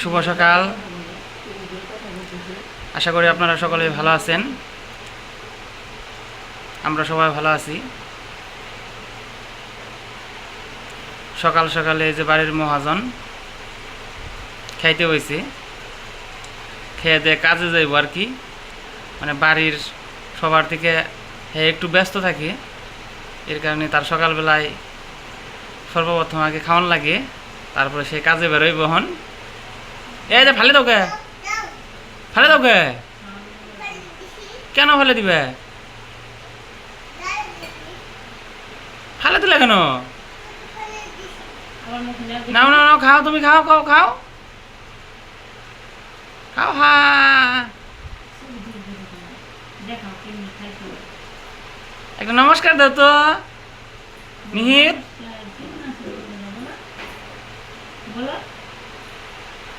শুভ সকাল। আশা করি আপনারা সকলে ভালো আছেন। আমরা সবাই ভালো আছি। সকাল সকালে যে বাড়ির মহাজন খাইতে হয়েছে খেয়ে দিয়ে কাজে যাইব আর কি। মানে বাড়ির সবার থেকে হে একটু ব্যস্ত থাকে। এর কারণে তার সকালবেলায় সর্বপ্রথম আগে খাওয়ান লাগে। তারপরে সে কাজে বেরোয় বহন এই যে ফালে দাও কে ফালে দাও কে কেন ফেলে দিবে? ফালে দিলে কেন? নাও নাও নাও, খাও তুমি, খাও খাও খাও। খাও, হা। একটা নমস্কার দাও তো নিহিত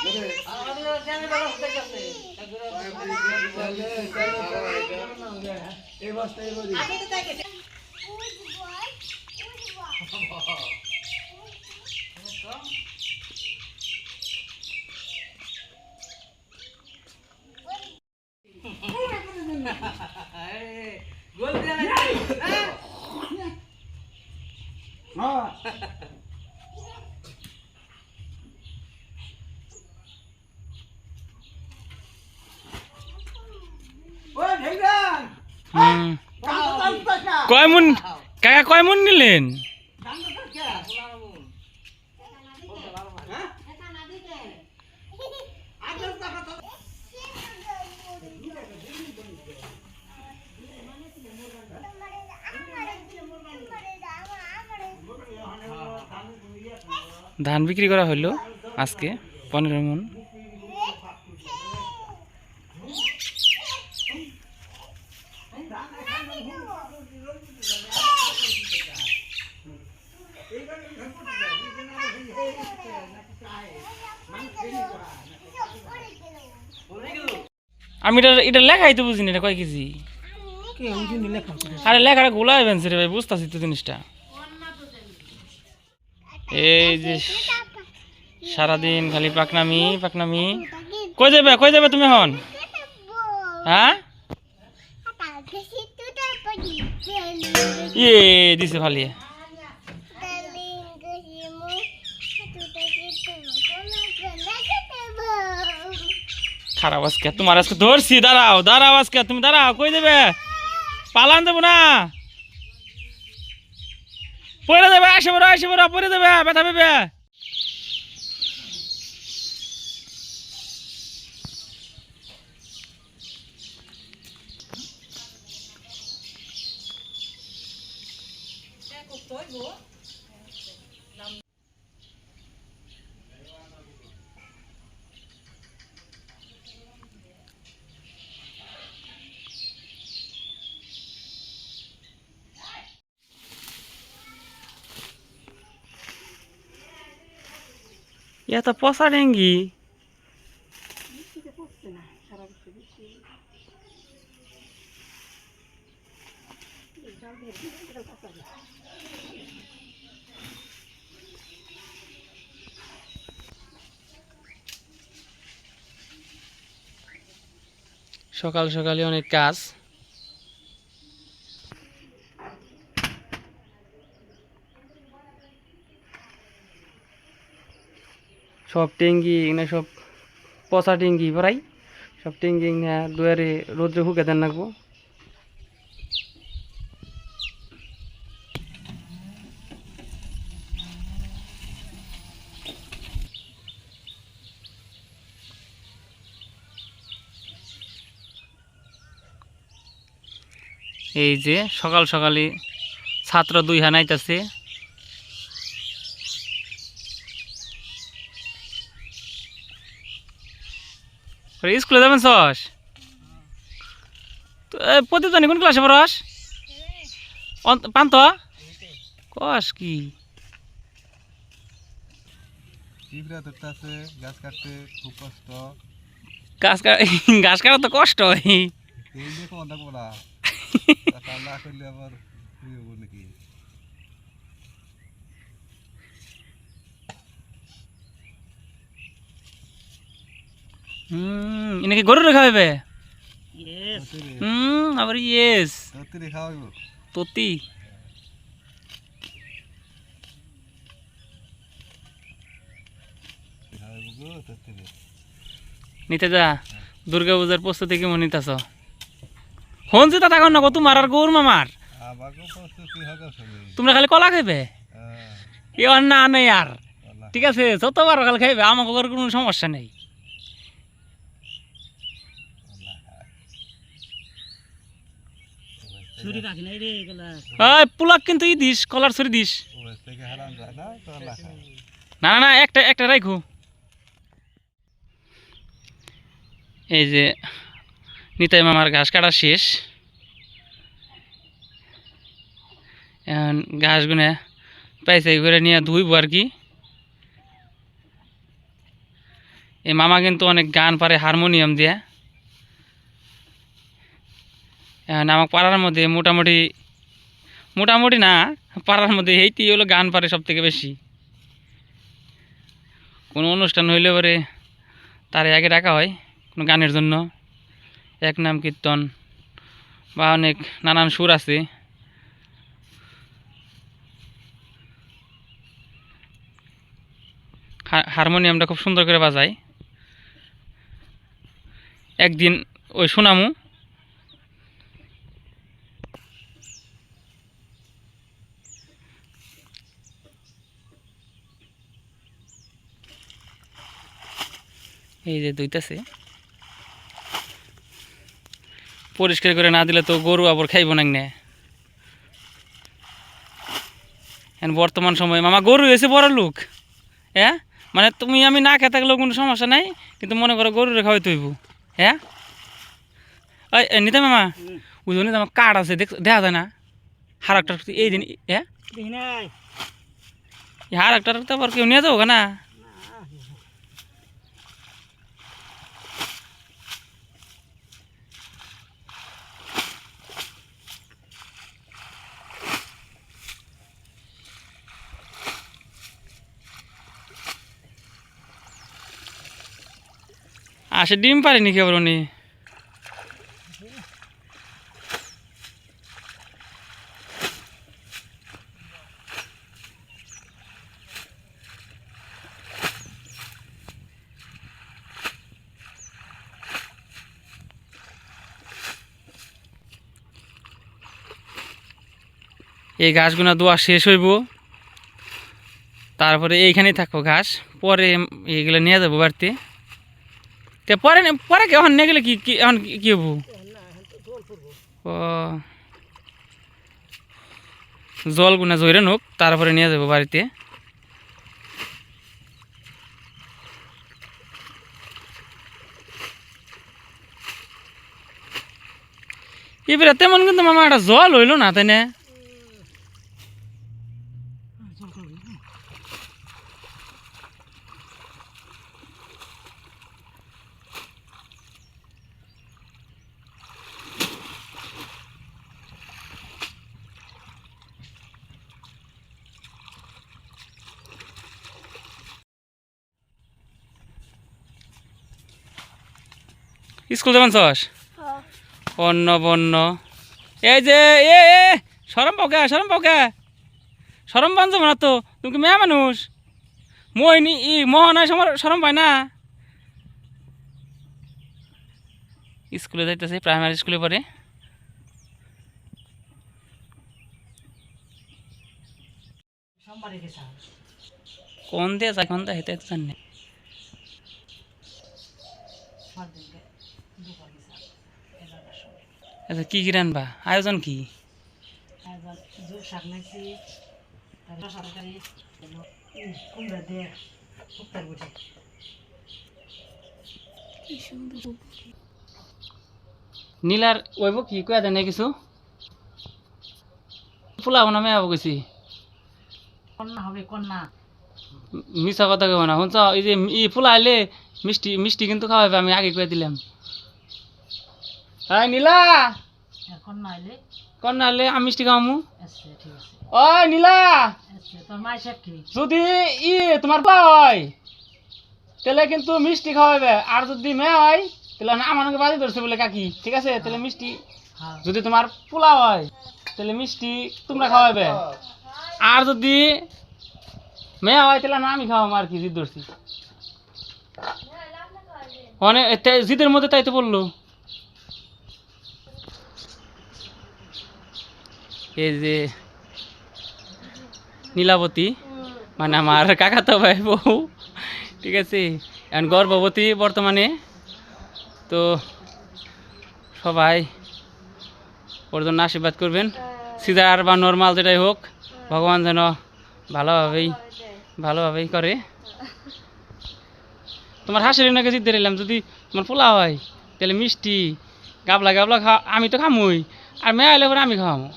দাও তো একটা হুম কয় মন? কাকা কয় নিলেন? ধান বিক্রি করা হলো আজকে পনেরো মন। আমি এটা এটা লেখাই তো বুঝিনি এটা কয় কেজি? আরে লেখাটা গোলাই বেনছে রে ভাই বুঝতেছি তো জিনিসটা। এই যে সারাদিন খালি পাকনামি পাকনামি। কই যাবে কই যাবে তুমি হন হ্যাঁ? ইয়ে দিছে ফালিয়ে খারাপ আজকে। তোমার আজকে ধরছি, দাঁড়াও দাঁড়াও আজকে, তুমি দাঁড়াও, কই দেবে? পালান দেবো না। পরে দেবে, আসে বড় আসে বড় পরে দেবে, ব্যথা পেবে। ইয়া তো পচা ডেঙ্গি সকাল সকালে অনেক কাজ। সব টেঙ্গি এখানে সব পচা টেঙ্গি প্রায় সব টেঙ্গি এখানে দুয়ারে রোদ্রে শুকে দেন রাখব এই যে সকাল সকালে ছাত্র দুই হানাইতেছে স্কুলে যাবেন সস? এ, প্রতিদ্বন্দ্বী কোন ক্লাসে পড়স? পান্ত কস কি? গাছ কাটা তো কষ্ট হয় এই নিয়ে কমন থাকব না কাজ না করলে আবার ই হব নাকি হুম নাকি গরু রেখা হবে হুম আবার ইয়েস ততি গো নিতে যা দুর্গা পূজার প্রস্তুতি কেমন নিতেছ? হন যে তা না তোমার আর গৌর মামার তোমরা খালি কলা খাইবে? হ্যাঁ এ আর না নেই আর ঠিক আছে যতবার খালি খাইবে আমাকে কোনো সমস্যা নেই। ওই পুলাক কিন্তু ই দিস, কলার ছড়ি দিস। না না একটা একটা রাখো এই যে নিতাই মামার ঘাস কাটা শেষ। এখন ঘাসগুনে পাইসাই করে নিয়ে ধুইব আর কি। এই মামা কিন্তু অনেক গান পারে, হারমোনিয়াম দিয়ে এখন আমার পাড়ার মধ্যে মোটামুটি মোটামুটি না, পাড়ার মধ্যে এইটি হলো গান পারে সব থেকে বেশি। কোনো অনুষ্ঠান হইলে পরে তার আগে ডাকা হয় কোনো গানের জন্য। এক নাম কীর্তন বা অনেক নানান সুর আছে। হারমোনিয়ামটা খুব সুন্দর করে বাজায়। একদিন ওই শোনামু এই যে দুইটাছে। পরিষ্কার করে না দিলে তো গরু আবার খাইব না নে এখন বর্তমান সময়ে মামা গরু এসে বড় লোক। হ্যাঁ মানে তুমি আমি না খেয়ে থাকলেও কোনো সমস্যা নাই কিন্তু মনে করো গরু রে খাওয়াই তৈব হ্যাঁ ওই নিতে মামা বুঝো নিতে আমার কার্ড আছে দেখ দেখা যায় না। হার একটা এই দিন হ্যাঁ হার একটা তো আবার কেউ নিয়ে যাব না আসে ডিম পারেনি কেবল উনি? এই ঘাসগুলো দোয়া শেষ হইব। তারপরে এইখানেই থাকব ঘাস। পরে এইগুলো নিয়ে যাব বাড়িতে। তে পরে পরে এখন নিয়ে কি কি এখন কি হব? ও। জল গুনা জইরে নোক, তারপরে নিয়ে যাব বাড়িতে। এবারে তেমন কিন্তু মামা একটা জল হইল না তাই না স্কুল যাবেন চস? অন্য বন্য। এই যে, এ এ সরম পাওকে সরম পাওকে সরম বান যাব না তো, তুমি মেয়া মানুষ? মই নি ই, মহ নাই সমর সরম পায় না। স্কুলে যাইতেছে প্রাইমারি স্কুলে পড়ে। কোন দিয়ে যায়, কোন দিয়ে হেঁটে জানি আচ্ছা কি কি রানবা? আয়োজন কি? নীলার ওইব কি? কয়া দেয় কিছু? ফুলাবো না মেয়াবো গেছি কন্যা হবে কন্যা। মিশা কথা কেবো না। শুনছ এই যে ই ফুলা আইলে মিষ্টি মিষ্টি কিন্তু খাওয়াবে আমি আগে কয়ে দিলাম। হ্যাঁ নীলা। হ্যাঁ, কন্যা এলে কর না হলে আমি মিষ্টি খাওয়ামু। আচ্ছা ঠিক আছে। ও নীলা। আচ্ছা যদি ই তোমার পা হয় তাহলে কিন্তু মিষ্টি খাওয়াবে আর যদি মেয়ে হয় তাহলে না আমাকে বাজি ধরছে বলে কাকি ঠিক আছে? তাহলে মিষ্টি হ্যাঁ। যদি তোমার পোলা হয় তাহলে মিষ্টি তোমরা খাওয়াবে আর যদি মেয়ে হয় তাহলে না আমি খাওয়াবো আর কি জিদ ধরছি। অনেক জিদের মধ্যে তাই তো বলল। এই যে নীলাবতী মানে আমার কাকাতো ভাই বউ, ঠিক আছে? এখন গর্ভবতী বর্তমানে। তো সবাই ওর জন্য আশীর্বাদ করবেন। সিজার বা নর্মাল যেটাই হোক, ভগবান যেন ভালোভাবেই ভালোভাবেই করে। তোমার হাসির নাকি জিদ্দের এলাম যদি তোমার পোলা হয়, তাহলে মিষ্টি, গাবলা গাবলা খা আমি তো খামুই, আর মেয়ে আইলে পরে আমি খাওয়ামো।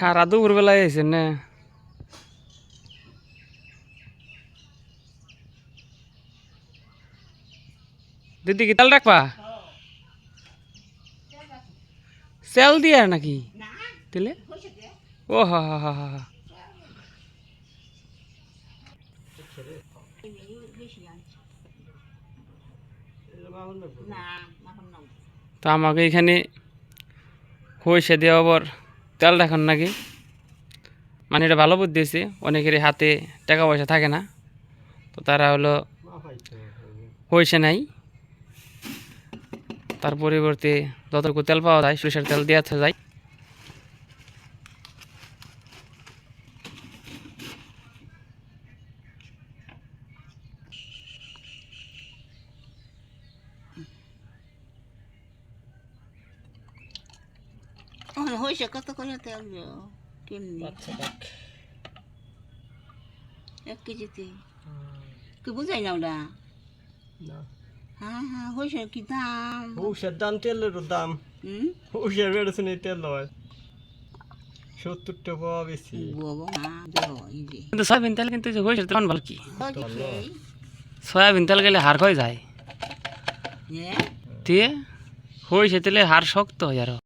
খারা দুপুর বেলায় আইসেন না? দিদি কি তাল রাখবা? সেল দিয়ে নাকি? দিলে ও হা হা হা হা তো আমাকে এখানে হয়েছে দেওয়া আবার তেল রাখেন নাকি? মানে এটা ভালো বুদ্ধি হয়েছে। অনেকেরই হাতে টাকা পয়সা থাকে না। তো তারা হলো হয়েছে নাই। তার পরিবর্তে যতটুকু তেল পাওয়া যায়, সরিষার তেল দেওয়া যায়। হয়েছে কত করে তেল? কেমনি এক কেজিতে কি বুঝাই না ওটা হ্যাঁ হ্যাঁ কি দাম দাম তেলের দাম বেড়েছে তেল হয় বেশি কিন্তু সয়াবিন তেল কিন্তু হয়েছে তখন ভালো কি সয়াবিন তেল গেলে হাড় হয়ে যায় হ্যাঁ দিয়ে হয়েছে তেলে হাড় শক্ত হয় আরও